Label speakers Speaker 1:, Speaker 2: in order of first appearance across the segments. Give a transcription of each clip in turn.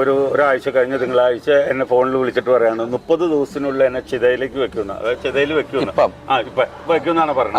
Speaker 1: ഒരു ഒരാഴ്ച കഴിഞ്ഞ തിങ്കളാഴ്ച എന്നെ ഫോണിൽ വിളിച്ചിട്ട് പറയാണ് മുപ്പത് ദിവസത്തിനുള്ളിൽ എന്നെ ചിതയിലേക്ക് വെക്കുന്ന അതായത് ചിതയിൽ വെക്കുന്ന? ആ ഇപ്പൊ വെക്കുന്നാണ് പറഞ്ഞത്.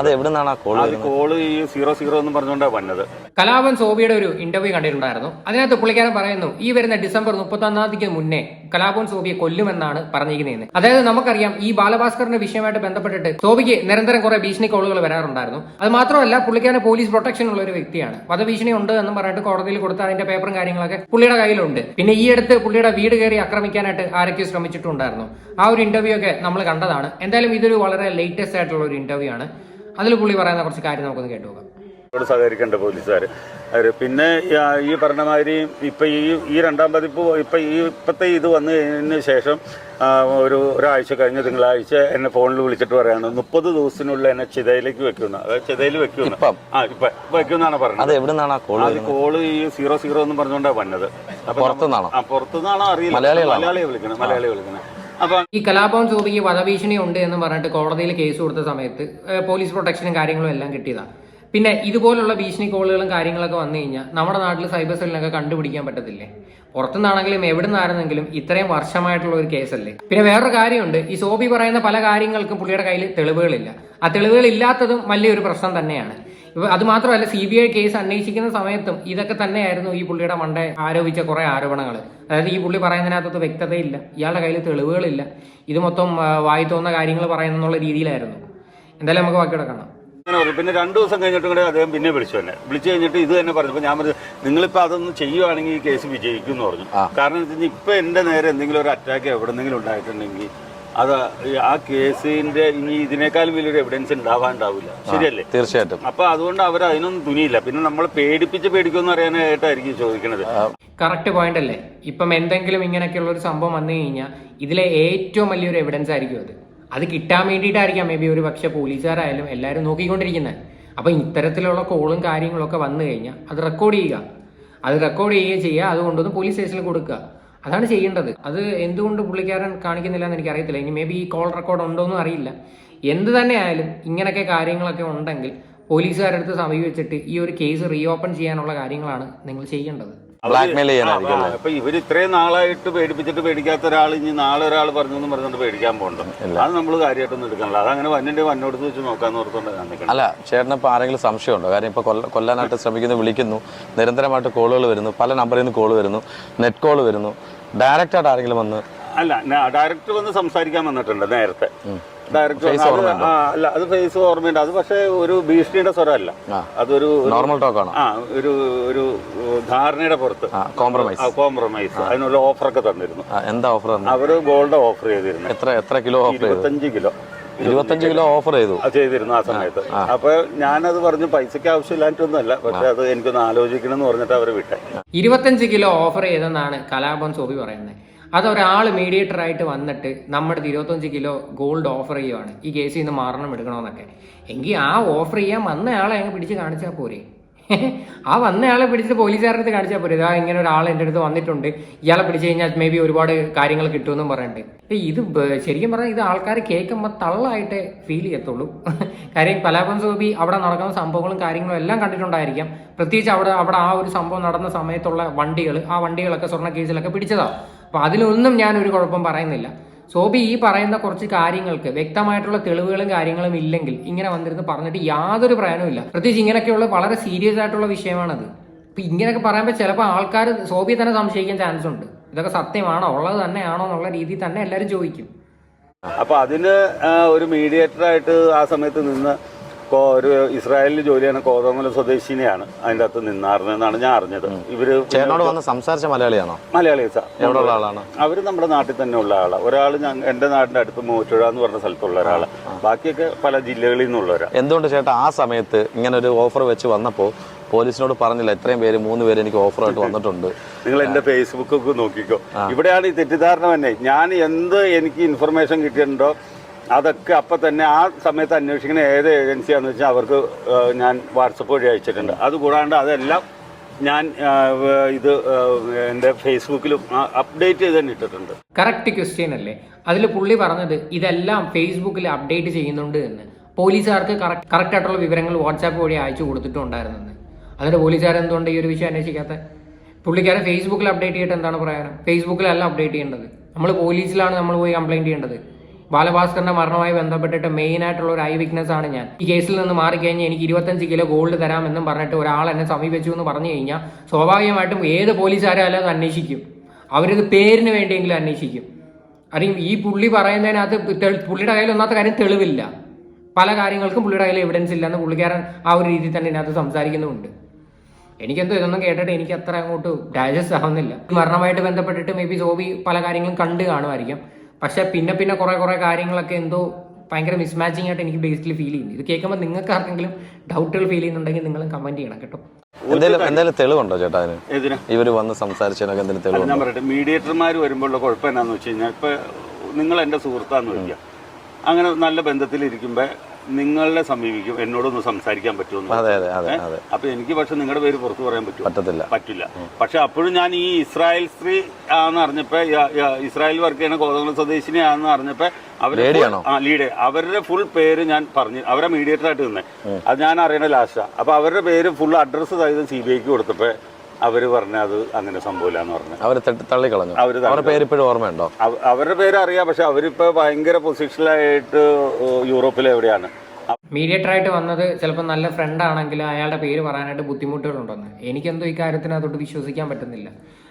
Speaker 1: അത് കോൾ ഈ സീറോ സീറോ എന്ന് പറഞ്ഞുകൊണ്ടാണ് വന്നത്.
Speaker 2: കലാപൻ സോബിയുടെ ഒരു ഇന്റർവ്യൂ കണ്ടിട്ടുണ്ടായിരുന്നു. അതിനകത്ത് പുള്ളിക്കാരൻ പറയുന്നു ഈ വരുന്ന ഡിസംബർ മുപ്പത്തൊന്നാം തീയതിക്ക് മുന്നേ കലാപൻ സോബിയെ കൊല്ലുമെന്നാണ് പറഞ്ഞിരിക്കുന്നത് അതായത് നമുക്കറിയാം ഈ ബാലഭാസ്കറിന്റെ വിഷയമായിട്ട് ബന്ധപ്പെട്ടിട്ട് സോബിക്ക് നിരന്തരം കുറെ ഭീഷണി കോളുകൾ വരാറുണ്ടായിരുന്നു. അത് മാത്രമല്ല പുള്ളിക്കാരൻ പോലീസ് പ്രൊട്ടക്ഷൻ ഉള്ള ഒരു വ്യക്തിയാണ്. വധഭീഷണി ഉണ്ട് എന്ന് പറഞ്ഞിട്ട് കോടതിയിൽ കൊടുത്ത അതിന്റെ പേപ്പറും കാര്യങ്ങളൊക്കെ പുള്ളിയുടെ കയ്യിലുണ്ട്. പിന്നെ ഈ അടുത്ത് പുള്ളിയുടെ വീട് കയറി ആക്രമിക്കാനായിട്ട് ആരൊക്കെ ശ്രമിച്ചിട്ടുണ്ടായിരുന്നു. ആ ഒരു ഇന്റർവ്യൂ ഒക്കെ നമ്മൾ കണ്ടതാണ്. എന്തായാലും ഇതൊരു വളരെ ലേറ്റസ്റ്റ് ആയിട്ടുള്ള ഒരു ഇന്റർവ്യൂ ആണ്. അതിൽ പുള്ളി പറയുന്ന കുറച്ച് കാര്യം നമുക്കൊന്ന് കേട്ടു
Speaker 1: സഹകരിക്കേണ്ട പോലീസുകാർ അവർ പിന്നെ ഈ- പറഞ്ഞമാതിരി ഈ പറഞ്ഞ മാതിരി ഇപ്പൊ ഈ ഈ രണ്ടാം പതിപ്പ് ഇപ്പം ഈ ഇപ്പോഴത്തെ ഇത് വന്നു കഴിഞ്ഞതിന് ശേഷം ഒരു ഒരാഴ്ച കഴിഞ്ഞ തിങ്കളാഴ്ച എന്നെ ഫോണിൽ വിളിച്ചിട്ട് പറയാണ് മുപ്പത് ദിവസത്തിനുള്ളിൽ എന്നെ ചിതയിലേക്ക് വെക്കുന്ന അതായത് ചിതയിൽ വെക്കുന്ന
Speaker 3: ഇപ്പം?
Speaker 1: ആ ഇപ്പം വെക്കുന്നാണ് പറഞ്ഞത്.
Speaker 3: അത് എവിടെ നിന്നാണ് ആ കോൾ
Speaker 1: അത് കോൾ ഈ സീറോ സീറോ എന്ന് പറഞ്ഞുകൊണ്ടാണ് വന്നത്. അപ്പൊ
Speaker 3: പുറത്തുനിന്നാണോ?
Speaker 1: ആ പുറത്തുനിന്നാണോ അറിയില്ല.
Speaker 3: മലയാളി
Speaker 1: മലയാളിയെ വിളിക്കണം മലയാളിയെ വിളിക്കണം അപ്പൊ
Speaker 2: ഈ കലാഭവൻ ചോദിക്ക് വധഭീഷണി ഉണ്ട് എന്ന് പറഞ്ഞിട്ട് കോടതിയിൽ കേസ് കൊടുത്ത സമയത്ത് പോലീസ് പ്രൊട്ടക്ഷനും കാര്യങ്ങളും എല്ലാം കിട്ടിയതാണ്. പിന്നെ ഇതുപോലുള്ള ഭീഷണി കോളുകളും കാര്യങ്ങളൊക്കെ വന്നു കഴിഞ്ഞാൽ നമ്മുടെ നാട്ടിൽ സൈബർ സെല്ലിനൊക്കെ കണ്ടുപിടിക്കാൻ പറ്റത്തില്ലേ? പുറത്തുനിന്നാണെങ്കിലും എവിടെ നിന്നാണെങ്കിലും ഇത്രയും വർഷമായിട്ടുള്ള ഒരു കേസല്ലേ? പിന്നെ വേറൊരു കാര്യമുണ്ട്. ഈ സോബി പറയുന്ന പല കാര്യങ്ങൾക്കും പുള്ളിയുടെ കയ്യിൽ തെളിവുകളില്ല. ആ തെളിവുകൾ ഇല്ലാത്തതും വലിയൊരു പ്രശ്നം തന്നെയാണ്. അത് മാത്രമല്ല സി ബി ഐ കേസ് അന്വേഷിക്കുന്ന സമയത്തും ഇതൊക്കെ തന്നെയായിരുന്നു ഈ പുള്ളിയുടെ മണ്ട ആരോപിച്ച കുറെ ആരോപണങ്ങൾ അതായത് ഈ പുള്ളി പറയുന്നതിനകത്ത് വ്യക്തതയില്ല. ഇയാളുടെ കയ്യിൽ തെളിവുകളില്ല. ഇത് മൊത്തം വായി തോന്നുന്ന കാര്യങ്ങൾ പറയുന്നുള്ള രീതിയിലായിരുന്നു. എന്തായാലും നമുക്ക് ബാക്കിയുടെ കാണാം.
Speaker 1: അങ്ങനെ പറഞ്ഞു പിന്നെ രണ്ടു ദിവസം കഴിഞ്ഞിട്ട് കൂടെ അദ്ദേഹം പിന്നെ വിളിച്ചു തന്നെ വിളിച്ചു കഴിഞ്ഞിട്ട് ഇത് തന്നെ പറഞ്ഞു. ഞാൻ പറഞ്ഞു നിങ്ങളിപ്പോൾ അതൊന്നും ചെയ്യുവാണെങ്കിൽ ഈ കേസ് വിജയിക്കും എന്ന് പറഞ്ഞു കാരണം എന്ന് വെച്ചാൽ ഇപ്പൊ എന്റെ നേരെ എന്തെങ്കിലും ഒരു അറ്റാക്ക് എവിടെന്നെങ്കിലും ഉണ്ടായിട്ടുണ്ടെങ്കിൽ അത് ആ കേസിന്റെ ഇനി ഇതിനേക്കാളും വലിയൊരു എവിഡൻസ് ഉണ്ടാവാണ്ടാവില്ല ശരിയല്ലേ?
Speaker 3: തീർച്ചയായിട്ടും.
Speaker 1: അപ്പൊ അതുകൊണ്ട് അവർ അതിനൊന്നും തുനിയില്ല. പിന്നെ നമ്മൾ പേടിപ്പിച്ച് പേടിക്കുമെന്ന് അറിയാനായിട്ടായിരിക്കും ചോദിക്കുന്നത്
Speaker 2: കറക്റ്റ് പോയിന്റ് അല്ലേ? ഇപ്പം എന്തെങ്കിലും ഇങ്ങനെയൊക്കെയുള്ള ഒരു സംഭവം വന്നു കഴിഞ്ഞാൽ ഇതിലെ ഏറ്റവും വലിയൊരു എവിഡൻസ് ആയിരിക്കും അത്. അത് കിട്ടാൻ വേണ്ടിയിട്ടായിരിക്കാം. മേ ബി ഒരു പക്ഷേ പോലീസുകാരായാലും എല്ലാവരും നോക്കിക്കൊണ്ടിരിക്കുന്നത് അപ്പം ഇത്തരത്തിലുള്ള കോളും കാര്യങ്ങളൊക്കെ വന്നു കഴിഞ്ഞാൽ അത് റെക്കോർഡ് ചെയ്യുക. അത് റെക്കോർഡ് ചെയ്യുകയും ചെയ്യുക. അതുകൊണ്ടൊന്ന് പോലീസ് സ്റ്റേഷനിൽ കൊടുക്കുക. അതാണ് ചെയ്യേണ്ടത്. അത് എന്തുകൊണ്ട് പുള്ളിക്കാരൻ കാണിക്കുന്നില്ല എന്ന് എനിക്ക് എനിക്കറിയത്തില്ല. ഇനി മേ ബി ഈ കോൾ റെക്കോർഡ് ഉണ്ടോ എന്നും അറിയില്ല. എന്ത് തന്നെ ആയാലും ഇങ്ങനെയൊക്കെ കാര്യങ്ങളൊക്കെ ഉണ്ടെങ്കിൽ പോലീസുകാരുടെ അടുത്ത് സമീപിച്ചിട്ട് ഈ ഒരു കേസ് റീ ഓപ്പൺ ചെയ്യാനുള്ള കാര്യങ്ങളാണ് നിങ്ങൾ ചെയ്യേണ്ടത്.
Speaker 3: ബ്ലാക്ക്മെയിൽ ചെയ്യാനായിരിക്കും അല്ലേ?
Speaker 1: അപ്പൊ ഇവർ ഇത്രയും നാളായിട്ട് പേടിപ്പിച്ചിട്ട് പേടിക്കാത്ത ഒരാൾ ഇനി നാളെ ഒരാൾ പറഞ്ഞു എന്ന് പറഞ്ഞുകൊണ്ട് പേടിക്കാൻ പോകണ്ട. അത് നമ്മൾ കാര്യമായിട്ടൊന്നും എടുക്കണില്ല. അതങ്ങനെ വന്നിട്ട് വന്നോടത്ത് വെച്ച് നോക്കാന്ന് ഓർത്തോണ്ട് ഞാൻ നിൽക്കണം
Speaker 3: അല്ല ചേട്ടന് ഇപ്പോൾ ആരെങ്കിലും സംശയമുണ്ടോ? കാര്യം ഇപ്പോൾ കൊല്ല കൊല്ലാനായിട്ട് ശ്രമിക്കുന്നു വിളിക്കുന്നു നിരന്തരമായിട്ട് കോളുകൾ വരുന്നു പല നമ്പറിൽ നിന്ന് കോൾ വരുന്നു നെറ്റ് കോൾ വരുന്നു ഡയറക്റ്റ് ആയിട്ട് ആരെങ്കിലും വന്ന്
Speaker 1: അല്ല ഡയറക്ടർ വന്ന് സംസാരിക്കാൻ വന്നിട്ടുണ്ട് നേരത്തെ. ഡയറക്ടർ
Speaker 3: Face
Speaker 1: അല്ല അത് ഫേസ് ഓർമ്മയുണ്ട്. അത് പക്ഷേ ഒരു ഭീഷണിയുടെ സ്വരമല്ല. അതൊരു
Speaker 3: നോർമൽ ടോക്ക്
Speaker 1: ആ ഒരു ഒരു ധാരണയുടെ പുറത്ത്.
Speaker 3: കോംപ്രമൈസ്
Speaker 1: കോംപ്രമൈസ് അതിനുള്ള ഒക്കെ തന്നിരുന്നു.
Speaker 3: എന്താ ഓഫർ തന്നെ
Speaker 1: അവർ ഗോൾഡ് ഓഫർ ചെയ്തിരുന്നു.
Speaker 3: എത്ര എത്ര കിലോ ഓഫർ
Speaker 1: ഇരുപത്തഞ്ച് കിലോ
Speaker 3: ഇരുപത്തഞ്ച് കിലോ ഓഫർ ചെയ്തു?
Speaker 1: അത് ചെയ്തിരുന്നു ആ സമയത്ത്. അപ്പൊ ഞാനത് പറഞ്ഞു പൈസക്ക് ആവശ്യമില്ലായിട്ടൊന്നുമല്ല പക്ഷെ അത് എനിക്കൊന്ന് ആലോചിക്കണം എന്ന് പറഞ്ഞിട്ട് അവരെ വിട്ടെ.
Speaker 2: ഇരുപത്തഞ്ച് കിലോ ഓഫർ ചെയ്തെന്നാണ് കലാപം സോബി പറയുന്നത്. അത് ഒരാൾ മീഡിയേറ്റർ ആയിട്ട് വന്നിട്ട് നമ്മുടെ ഇരുപത്തഞ്ച് കിലോ ഗോൾഡ് ഓഫർ ചെയ്യുവാണ്. ഈ കേസിൽ നിന്ന് മാറണം എടുക്കണമെന്നൊക്കെ. എങ്കിൽ ആ ഓഫർ ചെയ്യാൻ വന്നയാളെ അങ്ങ് പിടിച്ച് കാണിച്ചാൽ പോരെ. ആ വന്നയാളെ പിടിച്ചിട്ട് പോലീസുകാരുടെ അടുത്ത് കാണിച്ചാൽ പോരെ. ഇതാ ഇങ്ങനെ ഒരാൾ എന്റെ അടുത്ത് വന്നിട്ടുണ്ട്. ഇയാളെ പിടിച്ച് കഴിഞ്ഞാൽ മേ ബി ഒരുപാട് കാര്യങ്ങൾ കിട്ടുമെന്നും പറഞ്ഞിട്ട്. അപ്പം ഇത് ശരിക്കും പറഞ്ഞാൽ ഇത് ആൾക്കാർ കേൾക്കുമ്പോൾ തള്ളായിട്ട് ഫീൽ ചെയ്യത്തുള്ളൂ. കാര്യം കലാപം സോബി അവിടെ നടക്കുന്ന സംഭവങ്ങളും കാര്യങ്ങളും എല്ലാം കണ്ടിട്ടുണ്ടായിരിക്കാം. പ്രത്യേകിച്ച് അവിടെ അവിടെ ആ ഒരു സംഭവം നടന്ന സമയത്തുള്ള വണ്ടികൾ ആ വണ്ടികളൊക്കെ സ്വർണ കേസിലൊക്കെ പിടിച്ചതാണ് അപ്പോൾ അതിലൊന്നും ഞാൻ ഒരു കുഴപ്പം പറയുന്നില്ല. സോബി ഈ പറയുന്ന കുറച്ച് കാര്യങ്ങൾക്ക് വ്യക്തമായിട്ടുള്ള തെളിവുകളും കാര്യങ്ങളും ഇല്ലെങ്കിൽ ഇങ്ങനെ വന്നിരുന്ന് പറഞ്ഞിട്ട് യാതൊരു പ്രയോജനമില്ല പ്രത്യേകിച്ച് ഇങ്ങനെയൊക്കെയുള്ള വളരെ സീരിയസ് ആയിട്ടുള്ള വിഷയമാണത്. അപ്പൊ ഇങ്ങനെയൊക്കെ പറയുമ്പോൾ ചിലപ്പോൾ ആൾക്കാർ സോബി തന്നെ സംശയിക്കാൻ ചാൻസ് ഉണ്ട്. ഇതൊക്കെ സത്യമാണോ? ഉള്ളത് തന്നെയാണോ എന്നുള്ള രീതിയിൽ തന്നെ എല്ലാവരും ചോദിക്കും.
Speaker 1: അപ്പൊ അതിന് ഒരു മീഡിയേറ്റർ ആയിട്ട് ആ സമയത്ത് നിന്ന് ഒരു ഇസ്രായേലിൽ ജോലി ചെയ്യുന്ന കോതമല സ്വദേശിനെയാണ് അതിന്റെ അകത്ത് നിന്നാറുന്നതെന്നാണ് ഞാൻ അറിഞ്ഞത്. ഇവർ
Speaker 3: ചേട്ടനോട് വന്ന് സംസാരിച്ച മലയാളിയാണോ?
Speaker 1: മലയാളി
Speaker 3: എവിടെയുള്ള ആളാണ്?
Speaker 1: അവർ നമ്മുടെ നാട്ടിൽ തന്നെ ഉള്ള ആളാണ് ഒരാൾ ഞാൻ എന്റെ നാടിന്റെ അടുത്ത് മൂച്ചുഴ എന്ന് പറഞ്ഞ സ്ഥലത്തുള്ള ഒരാളാണ് ബാക്കിയൊക്കെ പല ജില്ലകളിൽ നിന്നുള്ളവരാ.
Speaker 3: എന്തുകൊണ്ട് ചേട്ടാ ആ സമയത്ത് ഇങ്ങനെ ഒരു ഓഫർ വെച്ച് വന്നപ്പോൾ പോലീസിനോട് പറഞ്ഞില്ല എത്രയും പേര് മൂന്ന് പേര് എനിക്ക് ഓഫറായിട്ട് വന്നിട്ടുണ്ട്.
Speaker 1: നിങ്ങൾ എന്റെ ഫേസ്ബുക്കൊക്കെ നോക്കിക്കോ. ഇവിടെയാണ് ഈ തെറ്റിദ്ധാരണ തന്നെ ഞാൻ എന്ത് എനിക്ക് ഇൻഫർമേഷൻ കിട്ടിയിട്ടുണ്ടോ അതൊക്കെ അപ്പൊ തന്നെ ആ സമയത്ത് അന്വേഷിക്കുന്ന ഏത് ഏജൻസിയാണെന്ന് വെച്ചാൽ അവർക്ക് ഞാൻ വാട്സപ്പ് വഴി അയച്ചിട്ടുണ്ട്. അതുകൂടാണ്ട് അതെല്ലാം ഞാൻ ഇത് എന്റെ ഫേസ്ബുക്കിലും അപ്ഡേറ്റ് ചെയ്ത് തന്നെ ഇട്ടിട്ടുണ്ട്.
Speaker 2: കറക്റ്റ് ക്വസ്റ്റ്യൻ അല്ലേ? അതിൽ പുള്ളി പറഞ്ഞത് ഇതെല്ലാം ഫേസ്ബുക്കിൽ അപ്ഡേറ്റ് ചെയ്യുന്നുണ്ട് എന്ന്. പോലീസുകാർക്ക് കറക്റ്റ് ആയിട്ടുള്ള വിവരങ്ങൾ വാട്സാപ്പ് വഴി അയച്ചു കൊടുത്തിട്ടുണ്ടായിരുന്നെന്ന്. അതിന്റെ പോലീസുകാർ എന്തുകൊണ്ട് ഈ ഒരു വിഷയം അന്വേഷിക്കാത്ത? പുള്ളിക്കാരെ ഫേസ്ബുക്കിൽ അപ്ഡേറ്റ് ചെയ്തിട്ട് എന്താണ് പറയാനും ഫേസ്ബുക്കിലല്ല അപ്ഡേറ്റ് ചെയ്യേണ്ടത്. നമ്മൾ പോലീസിലാണ് നമ്മൾ പോയി കംപ്ലൈന്റ് ചെയ്യേണ്ടത്. ബാലഭാസ്കറിന്റെ മരണവുമായി ബന്ധപ്പെട്ടിട്ട് മെയിൻ ആയിട്ടുള്ള ഒരു ഐ വിക്നസ് ആണ് ഞാൻ. ഈ കേസിൽ നിന്ന് മാറിക്കഴിഞ്ഞാൽ എനിക്ക് ഇരുപത്തഞ്ച് കിലോ ഗോൾഡ് തരാമെന്നും പറഞ്ഞിട്ട് ഒരാൾ എന്നെ സമീപിച്ചു എന്ന് പറഞ്ഞു കഴിഞ്ഞാൽ സ്വാഭാവികമായിട്ടും ഏത് പോലീസുകാരും അത് അന്വേഷിക്കും. അവരത് പേരിന് വേണ്ടിയെങ്കിലും അന്വേഷിക്കും. അല്ലെങ്കിൽ ഈ പുള്ളി പറയുന്നതിനകത്ത് പുള്ളിയുടെ കയ്യിൽ ഒന്നാത്ത കാര്യം തെളിവില്ല. പല കാര്യങ്ങൾക്കും പുള്ളിയുടെ കയ്യിൽ എവിഡൻസ് ഇല്ലെന്ന് പുള്ളിക്കാരൻ ആ ഒരു രീതിയിൽ തന്നെ ഇതിനകത്ത് സംസാരിക്കുന്നുമുണ്ട്. എനിക്കെന്തോ ഇതൊന്നും കേട്ടിട്ട് എനിക്ക് അത്ര അങ്ങോട്ട് ഡൈജസ്റ്റ് ആവുന്നില്ല. മരണമായിട്ട് ബന്ധപ്പെട്ടിട്ട് മേ ബി സോബി പല കാര്യങ്ങളും കണ്ടു കാണുമായിരിക്കും. പക്ഷെ പിന്നെ പിന്നെ കുറെ കുറെ കാര്യങ്ങളൊക്കെ എന്തോ ഭയങ്കര മിസ്മാച്ചിങ് ആയിട്ട് എനിക്ക് ബേസിക്കലി ഫീൽ ചെയ്യുന്നു. ഇത് കേൾക്കുമ്പോൾ നിങ്ങൾക്ക് ആർക്കെങ്കിലും ഡൗട്ടുകൾ ഫീൽ ചെയ്യുന്നുണ്ടെങ്കിൽ നിങ്ങൾ കമന്റ് ചെയ്യണം കേട്ടോ.
Speaker 3: എന്തെങ്കിലും എന്തെങ്കിലും തെളിവുണ്ടോ ചേട്ടാ ഇവർ വന്ന് സംസാരിച്ചതിനൊക്കെ എന്തെങ്കിലും തെളിവ്
Speaker 1: ഞാൻ പറയട്ടെ. മീഡിയേറ്റർമാർ വരുമ്പോഴുള്ള കുഴപ്പം എന്താണെന്ന് വെച്ച് കഴിഞ്ഞാൽ ഇപ്പൊ നിങ്ങൾ എന്റെ സുഹൃത്താന്ന് വയ്ക്കുക അങ്ങനെ നല്ല ബന്ധത്തിൽ ബന്ധത്തിലിരിക്കുമ്പോൾ നിങ്ങളെ സമീപിക്കും എന്നോടൊന്ന് സംസാരിക്കാൻ പറ്റുമെന്ന്.
Speaker 3: അതെ അതെ അതെ അതെ.
Speaker 1: അപ്പൊ എനിക്ക് പക്ഷെ നിങ്ങളുടെ പേര് പുറത്തു പറയാൻ പറ്റും
Speaker 3: പറ്റത്തില്ല.
Speaker 1: പറ്റില്ല. പക്ഷെ അപ്പോഴും ഞാൻ ഈ ഇസ്രായേൽ സ്ത്രീ ആന്ന് അറിഞ്ഞപ്പോ ഇസ്രായേൽ വർക്ക് ചെയ്യുന്ന കോതമംഗലം സ്വദേശിനിയാണെന്ന് അറിഞ്ഞപ്പോ അവർ ആ ലീഡ് അവരുടെ ഫുൾ പേര് ഞാൻ പറഞ്ഞു. അവരെ മീഡിയേറ്റർ ആയിട്ട് നിന്നേ. അത് ഞാൻ അറിയണ ലാസ്റ്റാ. അപ്പൊ അവരുടെ പേര് ഫുൾ അഡ്രസ്സ് സഹിതം സി ബി ഐക്ക് കൊടുത്തപ്പോ അവർ പറഞ്ഞ അത് അങ്ങനെ സംഭവമില്ല എന്ന് പറഞ്ഞു
Speaker 3: അവർ തള്ളിക്കളഞ്ഞു.
Speaker 1: അവർ
Speaker 3: അവരുടെ പേര് ഇപ്പോഴും ഓർമ്മയുണ്ടോ?
Speaker 1: അവരുടെ പേര് അറിയാം പക്ഷെ അവരിപ്പോ ഭയങ്കര പൊസിഷനിലായിട്ട് യൂറോപ്പിൽ എവിടെയാണ്.
Speaker 2: മീഡിയേറ്റർ ആയിട്ട് വന്നത് ചിലപ്പോൾ നല്ല ഫ്രണ്ട് ആണെങ്കിൽ അയാളുടെ പേര് പറയാനായിട്ട് ബുദ്ധിമുട്ടുകളുണ്ടെന്ന്. എനിക്കെന്തോ ഈ കാര്യത്തിന് അതോട്ട് വിശ്വസിക്കാൻ പറ്റുന്നില്ല.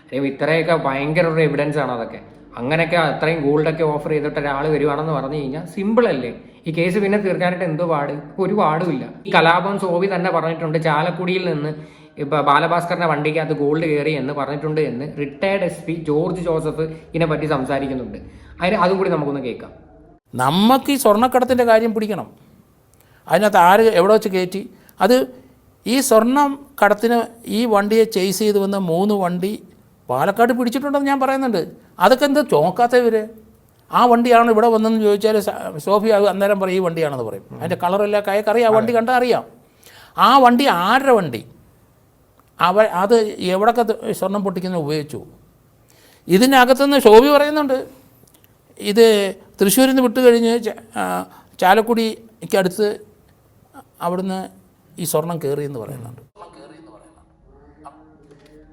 Speaker 2: അല്ലെങ്കിൽ ഇത്രയൊക്കെ ഭയങ്കര ഒരു എവിഡൻസ് ആണ് അതൊക്കെ. അങ്ങനെയൊക്കെ അത്രയും ഗോൾഡൊക്കെ ഓഫർ ചെയ്തിട്ട് ഒരാൾ വരുവാണെന്ന് പറഞ്ഞു കഴിഞ്ഞാൽ സിമ്പിൾ അല്ലേ? ഈ കേസ് പിന്നെ തീർക്കാനായിട്ട് എന്തോ പാട്? ഒരു പാടുമില്ല. ഈ കലാപം സോവി തന്നെ പറഞ്ഞിട്ടുണ്ട് ചാലക്കുടിയിൽ നിന്ന് ഇപ്പൊ ബാലഭാസ്കറിന്റെ വണ്ടിക്കകത്ത് ഗോൾഡ് കയറി എന്ന് പറഞ്ഞിട്ടുണ്ട് എന്ന് retired S P George Joseph ഇതിനെ പറ്റി സംസാരിക്കുന്നുണ്ട്. അതിന് അതും കൂടി നമുക്കൊന്ന് കേൾക്കാം.
Speaker 4: നമുക്ക് ഈ സ്വർണക്കടത്തിന്റെ കാര്യം പിടിക്കണം. അതിനകത്ത് ആര് എവിടെ വെച്ച് കയറ്റി? അത് ഈ സ്വർണം കടത്തിന് ഈ വണ്ടിയെ ചെയ്സ് ചെയ്ത് വന്ന മൂന്ന് വണ്ടി പാലക്കാട് പിടിച്ചിട്ടുണ്ടെന്ന് ഞാൻ പറയുന്നുണ്ട്. അതൊക്കെ എന്താ ചോക്കാത്ത ഇവർ? ആ വണ്ടിയാണ് ഇവിടെ വന്നതെന്ന് ചോദിച്ചാൽ സോഫി അന്നേരം പറയും ഈ വണ്ടിയാണെന്ന് പറയും. അതിന്റെ കളറെല്ലാം കയക്കറിയാം ആ വണ്ടി കണ്ടാൽ അറിയാം. ആ വണ്ടി ആരുടെ വണ്ടി? അവ അത് എവിടൊക്കെ സ്വർണം പൊട്ടിക്കുന്ന ഉപയോഗിച്ചു. ഇതിനകത്തുനിന്ന് ശോഭി പറയുന്നുണ്ട് ഇത് തൃശ്ശൂരിൽ നിന്ന് വിട്ട് കഴിഞ്ഞ് ച- ആ, ചാലക്കുടിക്ക് അടുത്ത് അവിടുന്ന് ഈ സ്വർണം കയറിയെന്ന് പറയുന്നുണ്ട്.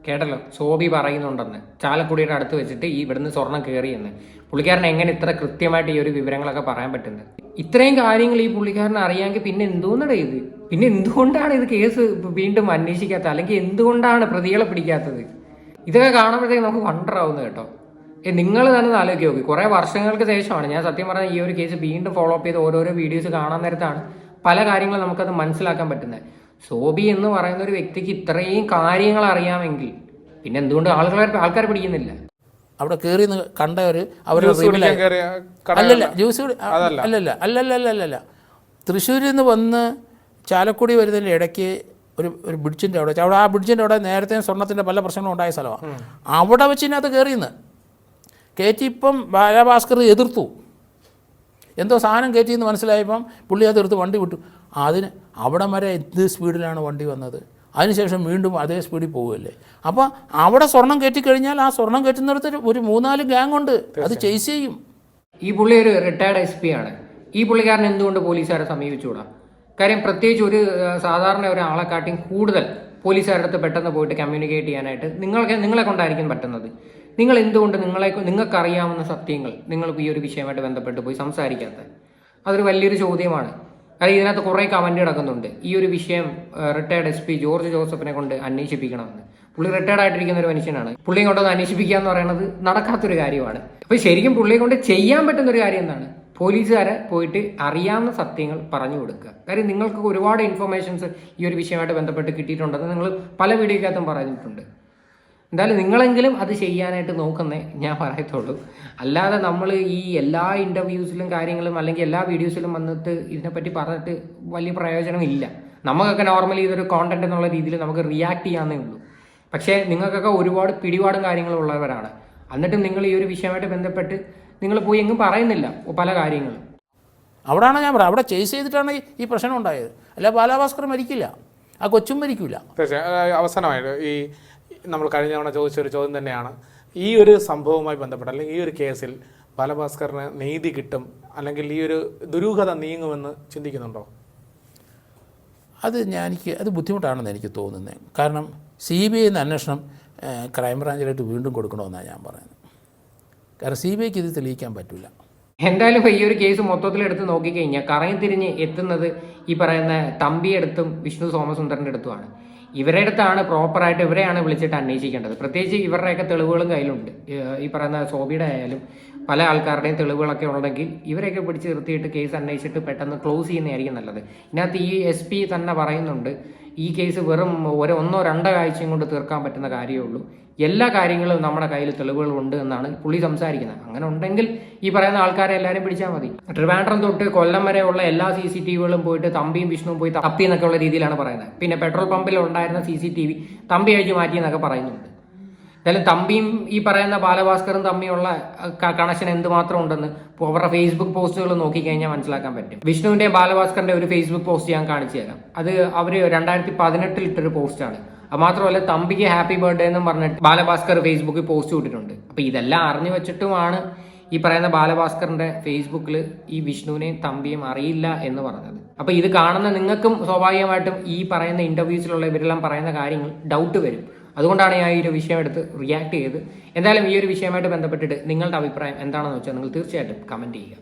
Speaker 2: കേട്ടല്ലോ. സോബി പറയുന്നുണ്ടെന്ന്. ചാലക്കുടിയുടെ അടുത്ത് വെച്ചിട്ട് ഈ ഇവിടുന്ന് സ്വർണം കയറിയെന്ന്. പുള്ളിക്കാരൻ എങ്ങനെ ഇത്ര കൃത്യമായിട്ട് ഈ ഒരു വിവരങ്ങളൊക്കെ പറയാൻ പറ്റുന്നത്? ഇത്രയും കാര്യങ്ങൾ ഈ പുള്ളിക്കാരൻ അറിയാമെങ്കിൽ പിന്നെ എന്തോന്നടേ ഇത്? പിന്നെ എന്തുകൊണ്ടാണ് ഇത് കേസ് വീണ്ടും അന്വേഷിക്കാത്തത്? അല്ലെങ്കിൽ എന്തുകൊണ്ടാണ് പ്രതികളെ പിടിക്കാത്തത്? ഇതൊക്കെ കാണുമ്പോഴത്തേക്ക് നമുക്ക് വണ്ടർ ആവുന്നത് കേട്ടോ. നിങ്ങൾ തന്നെ ആലോചിക്കുക നോക്കി. കുറേ വർഷങ്ങൾക്ക് ശേഷമാണ് ഞാൻ സത്യം പറഞ്ഞാൽ ഈ ഒരു കേസ് വീണ്ടും ഫോളോ അപ്പ് ചെയ്ത് ഓരോരോ വീഡിയോസ് കാണാൻ നേരത്താണ് പല കാര്യങ്ങളും നമുക്കത് മനസ്സിലാക്കാൻ പറ്റുന്നത്. സോബി എന്ന് പറയുന്ന ഒരു വ്യക്തിക്ക് ഇത്രയും കാര്യങ്ങൾ അറിയാമെങ്കിൽ പിന്നെ എന്തുകൊണ്ട് ആളുകളെ ആൾക്കാർ പിടിക്കുന്നില്ല?
Speaker 4: അവിടെ കയറി കണ്ട ഒരു അവരുടെ അല്ലല്ല ജ്യൂസ് അല്ലല്ല അല്ലല്ല അല്ലല്ല തൃശ്ശൂരിൽ നിന്ന് വന്ന് ചാലക്കുടി വരുന്നതിന്റെ ഇടയ്ക്ക് ഒരു ഒരു ബ്രിഡ്ജിന്റെ അവിടെ അവിടെ ആ ബ്രിഡ്ജിന്റെ അവിടെ നേരത്തെ സ്വർണത്തിന്റെ പല പ്രശ്നങ്ങളും ഉണ്ടായ സ്ഥലമാണ് അവിടെ വെച്ച് ഇതിനകത്ത് കയറിയെന്ന് കയറ്റി ഇപ്പം ബാലഭാസ്കർ എതിർത്തു. എന്തോ സാധനം കയറ്റിയെന്ന് മനസ്സിലായപ്പം പുള്ളി അത് എടുത്ത് വണ്ടി വിട്ടു. അതിന് അവിടം വരെ എന്ത് സ്പീഡിലാണ് വണ്ടി വന്നത്? അതിനുശേഷം വീണ്ടും അതേ സ്പീഡിൽ പോവുകയല്ലേ? അപ്പോൾ അവിടെ സ്വർണം കയറ്റിക്കഴിഞ്ഞാൽ ആ സ്വർണം കയറ്റുന്നിടത്ത് ഒരു മൂന്നാൽ ഗ്യാങ് ഉണ്ട്. അത് ചേസ് ചെയ്യും.
Speaker 2: ഈ പുള്ളി ഒരു റിട്ടയർഡ് എസ് പി ആണ്. ഈ പുള്ളിക്കാരൻ എന്തുകൊണ്ട് പോലീസുകാരെ സമീപിച്ചുകൂടാ? കാര്യം പ്രത്യേകിച്ച് ഒരു സാധാരണ ഒരാളെ കാട്ടിയും കൂടുതൽ പോലീസുകാരുടെ അടുത്ത് പെട്ടെന്ന് പോയിട്ട് കമ്മ്യൂണിക്കേറ്റ് ചെയ്യാനായിട്ട് നിങ്ങൾക്ക് നിങ്ങളെ കൊണ്ടായിരിക്കും പറ്റുന്നത്. നിങ്ങൾ എന്തുകൊണ്ട് നിങ്ങളെ നിങ്ങൾക്കറിയാവുന്ന സത്യങ്ങൾ നിങ്ങൾ ഈ ഒരു വിഷയമായിട്ട് ബന്ധപ്പെട്ട് പോയി സംസാരിക്കാത്തത്? അതൊരു വലിയൊരു ചോദ്യമാണ്. കാര്യം ഇതിനകത്ത് കുറേ കമന്റ് കിടക്കുന്നുണ്ട്. ഈ ഒരു വിഷയം റിട്ടയർഡ് എസ് പി ജോർജ് ജോസഫിനെ കൊണ്ട് അന്വേഷിപ്പിക്കണമെന്ന്. പുള്ളി റിട്ടയർഡ് ആയിട്ടിരിക്കുന്ന ഒരു മനുഷ്യനാണ്. പുള്ളിയെ കൊണ്ടൊന്ന് അന്വേഷിപ്പിക്കുക എന്ന് പറയുന്നത് നടക്കാത്തൊരു കാര്യമാണ്. അപ്പോൾ ശരിക്കും പുള്ളിയെ കൊണ്ട് ചെയ്യാൻ പറ്റുന്ന ഒരു കാര്യം എന്താണ്? പോലീസുകാരെ പോയിട്ട് അറിയാവുന്ന സത്യങ്ങൾ പറഞ്ഞു കൊടുക്കുക. കാര്യം നിങ്ങൾക്ക് ഒരുപാട് ഇൻഫർമേഷൻസ് ഈ ഒരു വിഷയമായിട്ട് ബന്ധപ്പെട്ട് കിട്ടിയിട്ടുണ്ടെന്ന് നിങ്ങൾ പല വീഡിയോക്കകത്തും പറഞ്ഞിട്ടുണ്ട്. എന്തായാലും നിങ്ങളെങ്കിലും അത് ചെയ്യാനായിട്ട് നോക്കുന്നേ ഞാൻ പറയത്തുള്ളൂ. അല്ലാതെ നമ്മൾ ഈ എല്ലാ ഇന്റർവ്യൂസിലും കാര്യങ്ങളും അല്ലെങ്കിൽ എല്ലാ വീഡിയോസിലും വന്നിട്ട് ഇതിനെപ്പറ്റി പറഞ്ഞിട്ട് വലിയ പ്രയോജനമില്ല. നമുക്കൊക്കെ നോർമലി ഇതൊരു കോണ്ടന്റ് എന്നുള്ള രീതിയിൽ നമുക്ക് റിയാക്ട് ചെയ്യാന്നേ ഉള്ളൂ. പക്ഷേ നിങ്ങൾക്കൊക്കെ ഒരുപാട് പിടിപാടും കാര്യങ്ങളും ഉള്ളവരാണ്. എന്നിട്ടും നിങ്ങൾ ഈ ഒരു വിഷയമായിട്ട് ബന്ധപ്പെട്ട് നിങ്ങൾ പോയി എങ്ങും പറയുന്നില്ല പല കാര്യങ്ങളും.
Speaker 4: അവിടെയാണ് ഞാൻ പറയാം അവിടെ ചേസ് ചെയ്തിട്ടാണ് ഈ- പ്രശ്നം ഉണ്ടായത്. അല്ല ബാലാഭാസ്കർ മരിക്കില്ല. ആ കൊച്ചും മരിക്കില്ല
Speaker 5: തീർച്ചയായും. അവസാനമായിട്ട് ഈ നമ്മൾ കഴിഞ്ഞ തവണ ചോദിച്ച ഒരു ചോദ്യം തന്നെയാണ്. ഈ ഒരു സംഭവവുമായി ബന്ധപ്പെട്ട് അല്ലെങ്കിൽ ഈ ഒരു കേസിൽ ബാലഭാസ്കറിന് നീതി കിട്ടും അല്ലെങ്കിൽ ഈ ഒരു ദുരൂഹത നീങ്ങുമെന്ന് ചിന്തിക്കുന്നുണ്ടോ?
Speaker 4: അത് ഞാൻ എനിക്ക് അത് ബുദ്ധിമുട്ടാണെന്ന് എനിക്ക് തോന്നുന്നത് കാരണം സി ബി ഐ അന്വേഷണം ഏഹ്, ക്രൈംബ്രാഞ്ചിലായിട്ട് വീണ്ടും കൊടുക്കണമെന്നാണ് ഞാൻ പറയുന്നത്. കാരണം സി ബി ഐക്ക് ഇത് തെളിയിക്കാൻ പറ്റില്ല
Speaker 2: എന്തായാലും ഇപ്പൊ ഈ ഒരു കേസ് മൊത്തത്തിൽ എടുത്ത് നോക്കിക്കഴിഞ്ഞാൽ കറങ്ങി തിരിഞ്ഞ് എത്തുന്നത് ഈ പറയുന്ന തമ്പിയെടുത്തും വിഷ്ണു സോമസുന്ദരന്റെ അടുത്തുമാണ്. ഇവരുടെ അടുത്താണ് പ്രോപ്പറായിട്ട് ഇവരെയാണ് വിളിച്ചിട്ട് അന്വേഷിക്കേണ്ടത്. പ്രത്യേകിച്ച് ഇവരുടെയൊക്കെ തെളിവുകളും കയ്യിലുണ്ട്. ഈ പറയുന്ന സോബിയുടെ ആയാലും പല ആൾക്കാരുടെയും തെളിവുകളൊക്കെ ഉണ്ടെങ്കിൽ ഇവരെയൊക്കെ പിടിച്ച് നിർത്തിയിട്ട് കേസ് അന്വേഷിച്ചിട്ട് പെട്ടെന്ന് ക്ലോസ് ചെയ്യുന്നതായിരിക്കും നല്ലത്. ഇതിനകത്ത് ഈ എസ് പി തന്നെ പറയുന്നുണ്ട് ഈ കേസ് വെറും ഒരു ഒന്നോ രണ്ടോ ആഴ്ചയും കൊണ്ട് തീർക്കാൻ പറ്റുന്ന കാര്യമേ ഉള്ളൂ. എല്ലാ കാര്യങ്ങളും നമ്മുടെ കയ്യിൽ തെളിവുകൾ ഉണ്ട് എന്നാണ് പുള്ളി സംസാരിക്കുന്നത്. അങ്ങനെ ഉണ്ടെങ്കിൽ ഈ പറയുന്ന ആൾക്കാരെ എല്ലാവരും പിടിച്ചാൽ മതി. ട്രിവാൻഡ്രം തൊട്ട് കൊല്ലം വരെ ഉള്ള എല്ലാ സി സി ടി വികളും പോയിട്ട് തമ്പിയും വിഷ്ണുവും പോയി തപ്പി എന്നൊക്കെ ഉള്ള രീതിയിലാണ് പറയുന്നത്. പിന്നെ പെട്രോൾ പമ്പിൽ ഉണ്ടായിരുന്ന C C T V Thampi അഴിച്ചു മാറ്റി എന്നൊക്കെ പറയുന്നുണ്ട്. എന്തായാലും തമ്പിയും ഈ പറയുന്ന ബാലഭാസ്കറും തമ്മിയുള്ള കണക്ഷൻ എന്തുമാത്രം ഉണ്ടെന്ന് അവരുടെ ഫേസ്ബുക്ക് പോസ്റ്റുകൾ നോക്കിക്കഴിഞ്ഞാൽ മനസ്സിലാക്കാൻ പറ്റും. വിഷ്ണുവിന്റെയും ബാലഭാസ്കറിന്റെ ഒരു ഫേസ്ബുക്ക് പോസ്റ്റ് ഞാൻ കാണിച്ചു തരാം. അത് അവർ രണ്ടായിരത്തി പതിനെട്ടിൽ ഇട്ടൊരു പോസ്റ്റാണ് മാത്രമല്ല തമ്പിക്ക് ഹാപ്പി ബർത്ത്ഡേ എന്നും പറഞ്ഞിട്ട് ബാലഭാസ്കർ ഫേസ്ബുക്കിൽ പോസ്റ്റ് ഇട്ടിട്ടുണ്ട്. അപ്പൊ ഇതെല്ലാം അറിഞ്ഞു വെച്ചിട്ടുമാണ് ഈ പറയുന്ന ബാലഭാസ്കറിന്റെ ഫേസ്ബുക്കിൽ ഈ വിഷ്ണുവിനെയും തമ്പിയും അറിയില്ല എന്ന് പറഞ്ഞത്. അപ്പൊ ഇത് കാണുന്ന നിങ്ങൾക്കും സ്വാഭാവികമായിട്ടും ഈ പറയുന്ന ഇന്റർവ്യൂസിലുള്ള ഇവരെല്ലാം പറയുന്ന കാര്യങ്ങൾ ഡൗട്ട് വരും. അതുകൊണ്ടാണ് ഞാൻ ഈ ഒരു വിഷയം എടുത്ത് റിയാക്ട് ചെയ്ത് എന്തായാലും ഈ ഒരു വിഷയമായിട്ട് ബന്ധപ്പെട്ടിട്ട് നിങ്ങളുടെ അഭിപ്രായം എന്താണെന്ന് വെച്ചാൽ നിങ്ങൾ തീർച്ചയായിട്ടും കമന്റ് ചെയ്യുക.